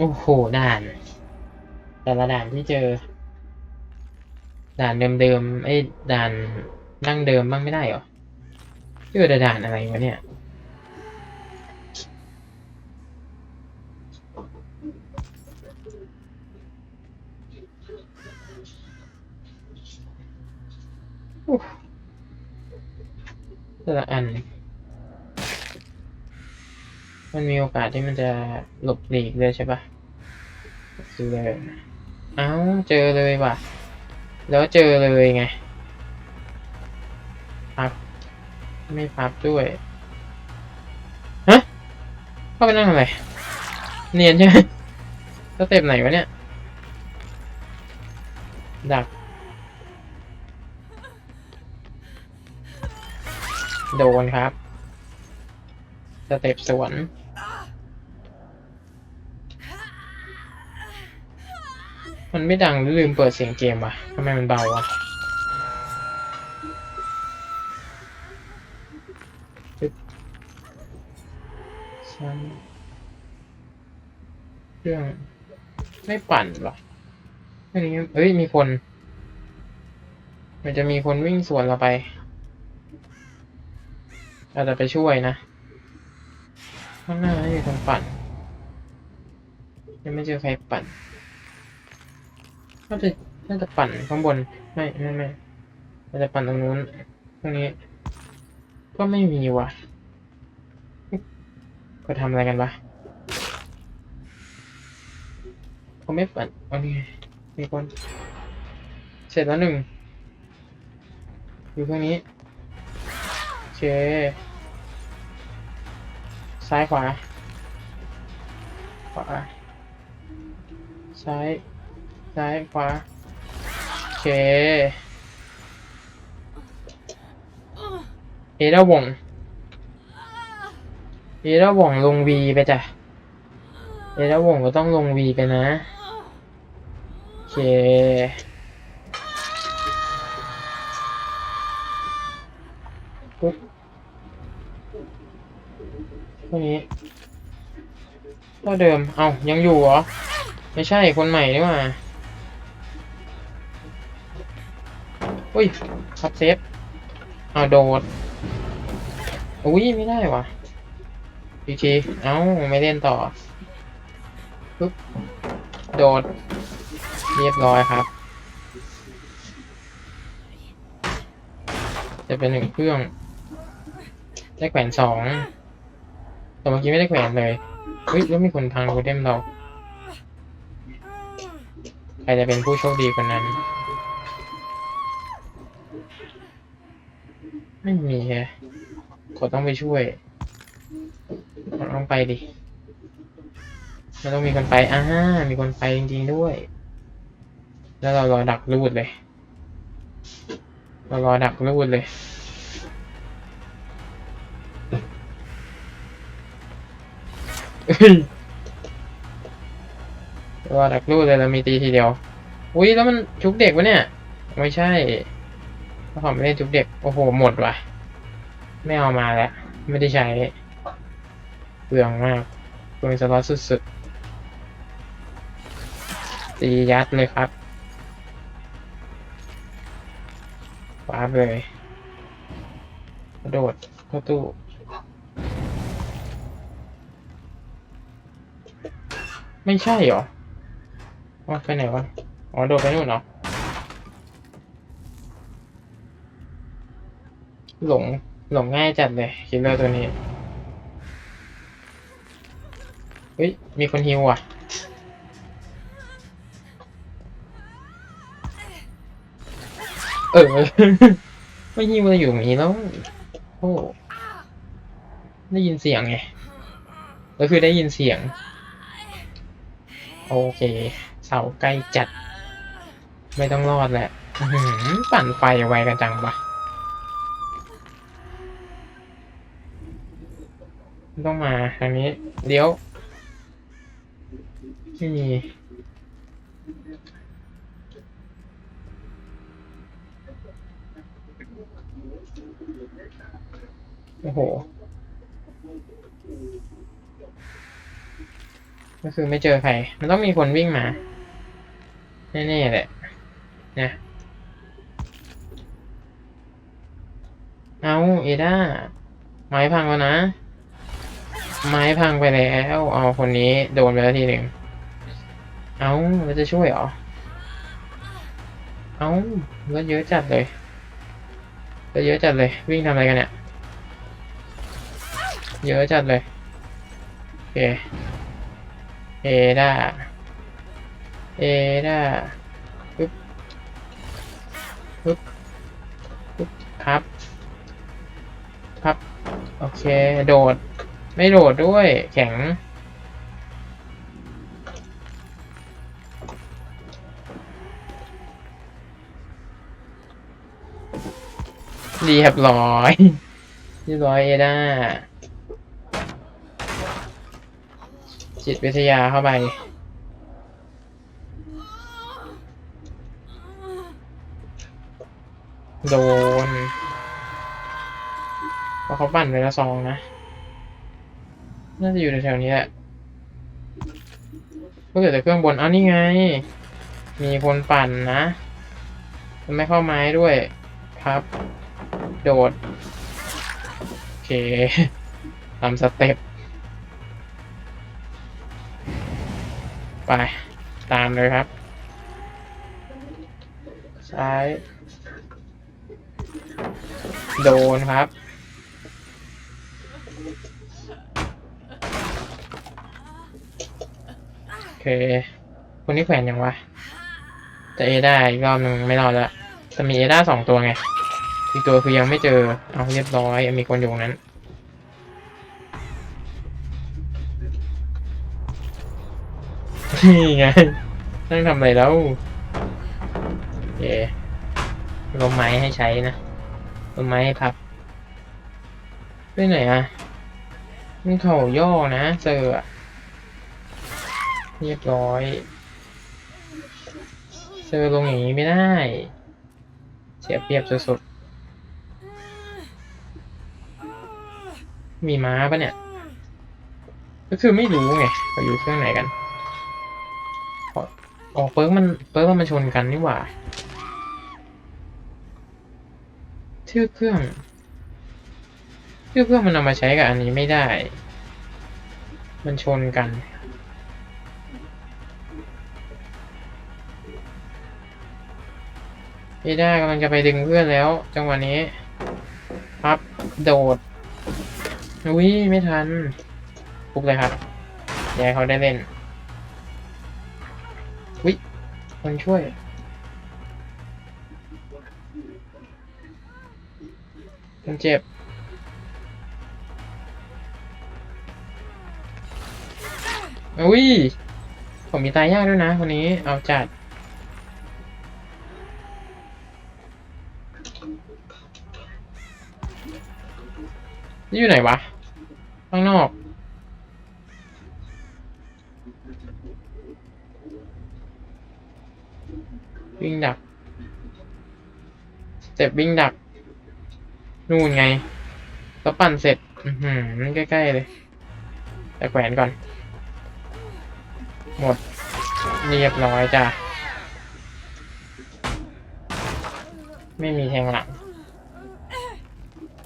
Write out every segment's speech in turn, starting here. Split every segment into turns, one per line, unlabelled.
โอ้โหด่าน แต่ละด่านที่เจอ ด่านเดิมๆไอ้ด่านดั้งเดิมบ้างไม่ได้เหรอเจอแต่ด่านอะไรวะเนี่ยอุ๊ยแต่ละอัน มันมีโอกาสที่มันจะหลบหลีกเลยใช่ปะดูเลยเอ้าเจอเลยว่ะ แล้วเจอเลยไงพับ ไม่พับด้วย ฮะเข้าไปนั่งอะไรเนียนใช่ไหมสเต็ปไหนวะเนี่ย ดัก โดนครับ สเต็ปสวน มันไม่ดังหรือลืมเปิดเสียงเกมวะทำไมมันเบาวะชั้นเครื่องไม่ปั่นหรออันนี้เอ้ย มีคน มันจะมีคนวิ่งสวนเราไปเราจะไปช่วยนะ ข้างหน้าไม่มีคนปั่น ยังไม่เจอใครปั่น น่าจะน่าจะปั่นข้างบน ไม่ไม่ไม่น่าจะปั่นตรงนู้นตรงนี้ ก็ไม่มีว่ะ ก็ทำอะไรกันวะเขาไม่ปั่นอานี่ไงมีคน เสร็จแล้วหนึ่ง อยู่ตรงนี้โอเคซ้ายขวา ขวา ซ้าย ซ้ายขวาโอเคเอราวงเอราวงลงวีไปจ้ะเอราวงก็ต้องลงวีไปนะโอเคปุ๊บเท่านี้เท่าเดิม เอายังอยู่เหรอ ไม่ใช่คนใหม่นี่หว่า อุ้ยขับเซฟเอาโดด อุ้ยไม่ได้วะจีจีเอ้าไม่เล่นต่อปุ๊บโดด เรียบร้อยครับ จะเป็นหนึ่งเครื่องได้แขวนสองแต่เมื่อกี้ไม่ได้แขวนเลยเฮ้ยแล้วมีคนพังโทเทมเรา ใครจะเป็นผู้โชคดีคนนั้น ไม่มีแฮะกดต้องไปช่วยกดต้องไปดิ มันต้องมีคนไปอ่ามีคนไปจริงๆด้วย แล้วเรารอดักรูดเลย เรารอดักรูดเลยเฮ้ยรอดักรูดเลยเรามีตีทีเดียว อุ้ยแล้วมันจุกเด็กวะเนี่ย ไม่ใช่ ถ้าผมไม่ได้จุกเด็ก โอ้โห หมดว่ะ ไม่เอามาแล้ว ไม่ได้ใช้เปลืองมากเปลืองสล็อตสุดๆตียัดเลยครับว้าเลยกระโดดเข้าตู้ไม่ใช่เหรอว่าไปไหนวะ อ๋อ โดดไปนู่นเหรอ หลงหลงง่ายจัดเลยคิลเลอร์ตัวนี้ เฮ้ย มีคนฮิวอะ เออ ไม่ฮิวเลยอยู่ตรงนี้แล้วโอ้ได้ยินเสียงไงก็คือได้ยินเสียง โอเค เสาใกล้จัด ไม่ต้องรอดแหละหือปั่นไฟไวกันจังปะ ต้องมาทางนี้เลี้ยวไม่มีโอ้โห ก็คือไม่เจอใคร มันต้องมีคนวิ่งมา แน่ๆแหละ นะ เอาเอด้าไม้พังแล้วนะ ไม้พังไปแล้ว เอาคนนี้โดนไปแล้วทีหนึ่ง เอาแล้วจะช่วยเหรอ เอาแล้วเยอะจัดเลยแล้วเยอะจัดเลย วิ่งทำอะไรกันเนี่ย เยอะจัดเลย โอเค เอด้า เอด้าปึ๊บปึ๊บปึ๊บครับครับ โอเค โดด ไม่โดดด้วย แข็ง เรียบร้อยเรียบร้อยเอด้าจิตวิทยาเข้าไปโดนเพราะเขาปั่นไปละซองนะ น่าจะอยู่ในแถวนี้แหละก็เหลือแต่เครื่องบนอ้านี่ไง มีคนปั่นนะมันไม่เข้าไม้ด้วย ครับ โดด โอเคตามสเต็ป ไป ตามเลยครับ ซ้าย โดนครับ โอ เคคนนี้แขวนยังวะจะเอได้อีกรอบหนึ่งไม่รอดละจะมีเอด้าสองตัวไง อีกตัวคือยังไม่เจอ เอาเรียบร้อย มีคนอยู่ตรงนั้น นี่ไงนั่งทำอะไรแล้วโอเคลมไม้ให้ใช้นะลมไม้ให้พับไปไหนอะมันเข่าย่อนะเจออะ เรียบร้อยเจอลงอย่างนี้ไม่ได้ เสียเปรียบสุดๆมีม้าปะเนี่ย ก็คือไม่รู้ไงเขาอยู่เครื่องไหนกันอ๋อเปิร์กมันเปิร์กมันชนกันนี่หว่าชื่อเครื่องชื่อเครื่องมันเอามาใช้กับอันนี้ไม่ได้ มันชนกัน ไม่ได้กำลังจะไปดึงเพื่อนแล้ว จังหวะนี้ครับโดดอุ้ยไม่ทันปุ๊บเลยครับยากเขาได้เล่นวิคนช่วยคนเจ็บอุ้ยผมมีตายยากด้วยนะคนนี้เอาจัด นี่อยู่ไหนวะ ข้างนอก วิ่งดักสเต็ปวิ่งดัก นู่นไง แล้วปั่นเสร็จ อือหือใกล้ ๆ เลย แต่แขวนก่อน หมด เรียบร้อยจ้ะ ไม่มีแทงหลัง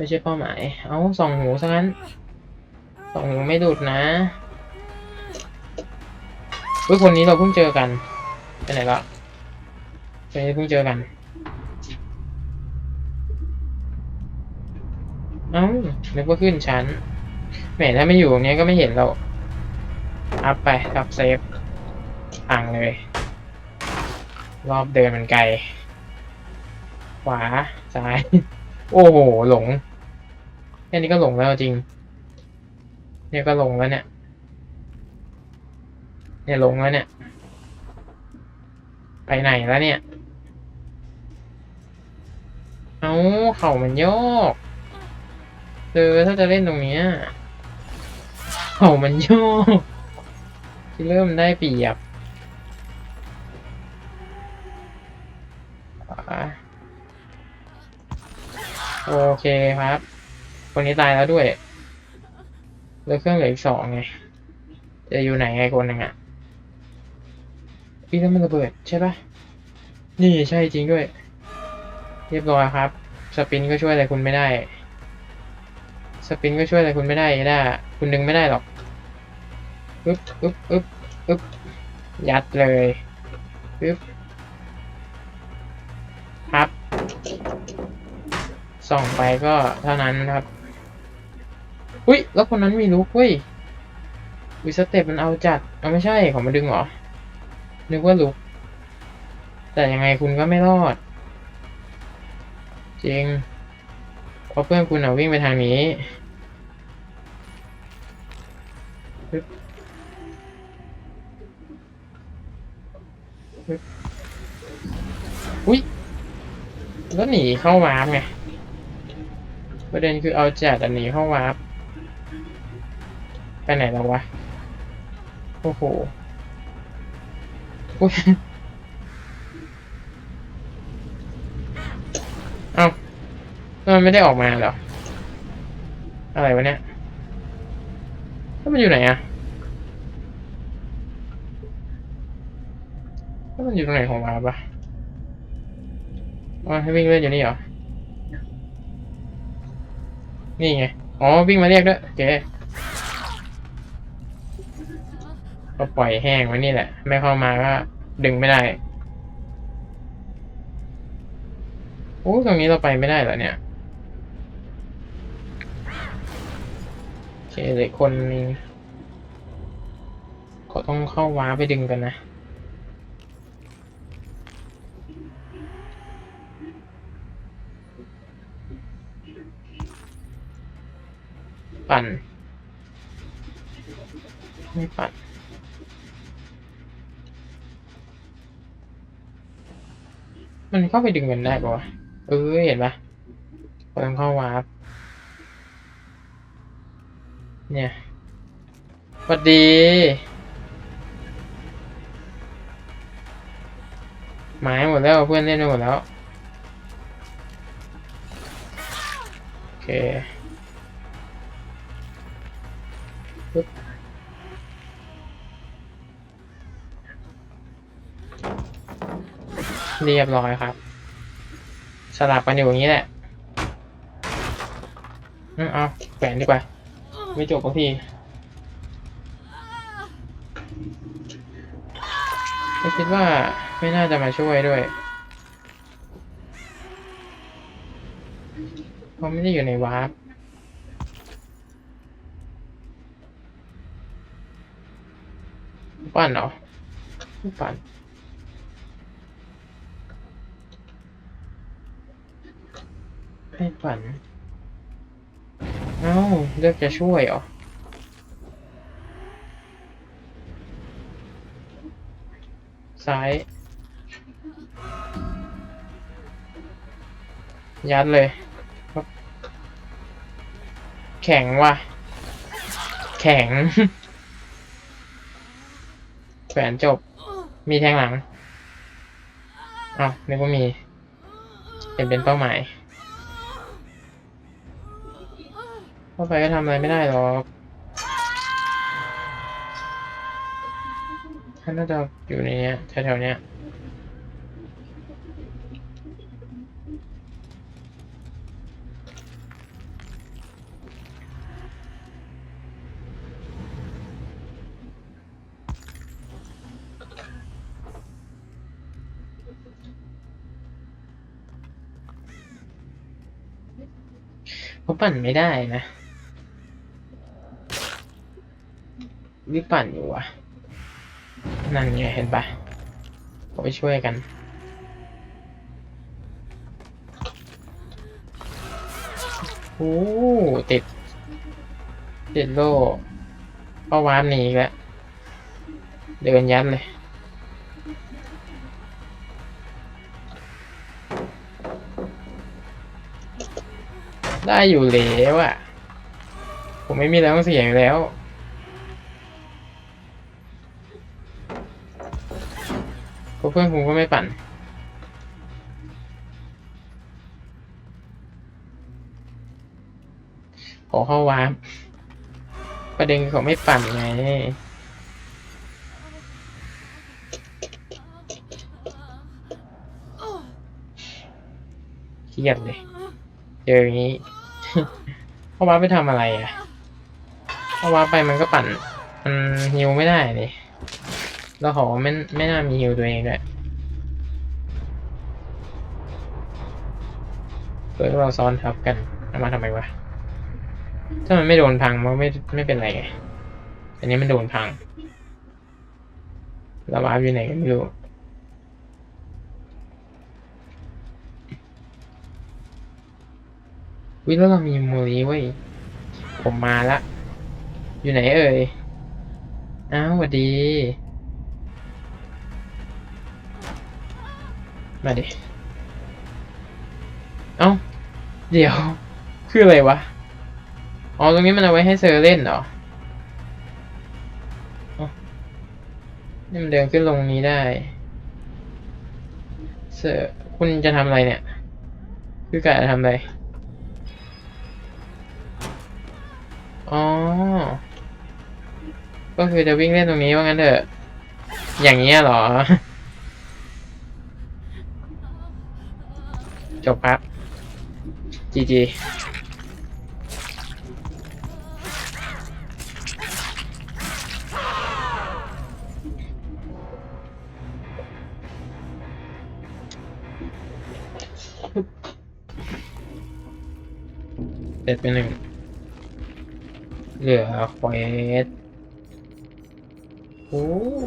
ไม่ใช่เป้าหมาย เอาส่องหูซะงั้นส่องหูไม่ดูดนะเฮ้ยคนนี้เราเพิ่งเจอกันไปไหนละเคยเพิ่งเจอกัน เอ้านึกว่าขึ้นชั้นแหมถ้าไม่อยู่ตรงนี้ก็ไม่เห็นเราอัพไปกับเซฟพังเลย รอบเดินมันไกล ขวา ซ้าย โอ้โห หลง แค่นี้ก็หลงแล้วจริง เนี่ยก็หลงแล้วเนี่ย เนี่ยหลงแล้วเนี่ย ไปไหนแล้วเนี่ย เอาเข่ามันโยกเออถ้าจะเล่นตรงเนี้ยเข่ามันโยกที่เริ่มได้เปรียบโอเคครับ คนนี้ตายแล้วด้วยเหลือเครื่องเหลืออีกสองไง จะอยู่ไหนไงคนหนึ่งอะพี่แล้วมันระเบิดใช่ปะนี่ใช่จริงด้วย เรียบร้อยครับ สปินก็ช่วยอะไรคุณไม่ได้ สปินก็ช่วยอะไรคุณไม่ได้ได้คุณดึงไม่ได้หรอกอึ๊บอึ๊บอึ๊บอึ๊บยัดเลยอึ๊บครับส่องไปก็เท่านั้นครับ อุ้ย แล้วคนนั้นมีลุกเว้ยวิสเต็ปมันเอาจัดเอาไม่ใช่ของมาดึงเหรอ นึกว่าลุก แต่ยังไงคุณก็ไม่รอด จริง เพราะเพื่อนคุณเอาวิ่งไปทางนี้อุ้ย แล้วหนีเข้าวาร์ปไง ประเด็นคือเอาจัดอันหนีเข้าวาร์ป ไปไหนแล้ววะ โอ้โหอุ้ยเอ้าแล้วมันไม่ได้ออกมาเหรอ อะไรวะเนี่ยแล้วมันอยู่ไหนอะแล้วมันอยู่ตรงไหนของวาปะอ๋อให้วิ่งเล่นอยู่นี่เหรอ นี่ไง อ๋อ วิ่งมาเรียกด้วยโอเค ก็ปล่อยแห้งไว้นี่แหละ ไม่เข้ามาก็ดึงไม่ได้โอ้ตรงนี้เราไปไม่ได้เหรอเนี่ยโอเคเหลยคนนึงขอต้องเข้าว้าไปดึงกันนะปั่นไม่ปั่น มันเข้าไปดึงกันได้ปะวะเออเห็นปะพอต้องเข้าวาร์ปเนี่ยสวัสดี หมายหมดแล้วเพื่อนเล่นหมดแล้ว โอเค เรียบร้อยครับ สลับกันอยู่อย่างนี้แหละเอาแขวนดีกว่า ไม่จบบางทีก็คิดว่าไม่น่าจะมาช่วยด้วยเพราะไม่ได้อยู่ในวาร์ปปั่นเหรอปั่น ไม่ปั่น เอ้า เลือกจะช่วยเหรอ ซ้าย ยัดเลย แข็งว่ะ แข็ง แขวนจบ มีแทงหลังอ้าวนึกว่ามี เป็นเป็นเป้าหมาย เข้าไปก็ทำอะไรไม่ได้หรอกท่านน่าจะอยู่ในเนี้ยแถวๆเนี้ยเขาปั่นไม่ได้นะ วิปั่นอยู่อะนั่นไงเห็นปะเขาไปช่วยกัน โอ้ติด ติดโล่ก็วาร์ปหนีแล้ว เดินยัดเลยได้อยู่แล้วอะผมไม่มีแล้วต้องเสียอยู่แล้ว เพราเพื่อนกูก็ไม่ปั่น ขอเข้าวาร์ปประเด็นเขาไม่ปั่นไงเครียดเลยเจออย่างนี้เข้าวาร์ปไปทำอะไรอะเข้าวาร์ปไปมันก็ปั่นมันฮิวไม่ได้เลย แล้วเขาไม่ไม่น่ามีฮิวตัวเองด้วยเปิดเราซ้อนทับกันเอามาทำไมวะ ถ้ามันไม่โดนพังมันไม่ไม่เป็นไรไงอันนี้มันโดนพังแล้วาร์ปอยู่ไหนก็ไม่รู้วิแล้วเรามีโมลีเว้ย ผมมาละ อยู่ไหนเอ่ย อ้าวสวัสดี มาดิ เอ้า เดี๋ยว คืออะไรวะ อ๋อ ตรงนี้มันเอาไว้ให้เซอร์เล่นเหรออ๋อนี่มันเดินขึ้นลงนี้ได้ เซอร์คุณจะทำอะไรเนี่ย คือกะจะทำอะไร อ๋อ ก็คือจะวิ่งเล่นตรงนี้ว่างั้นเถอะ อย่างเงี้ยเหรอ จบครับจีจีเสร็จไปหนึ่งเหลือเควสโอ้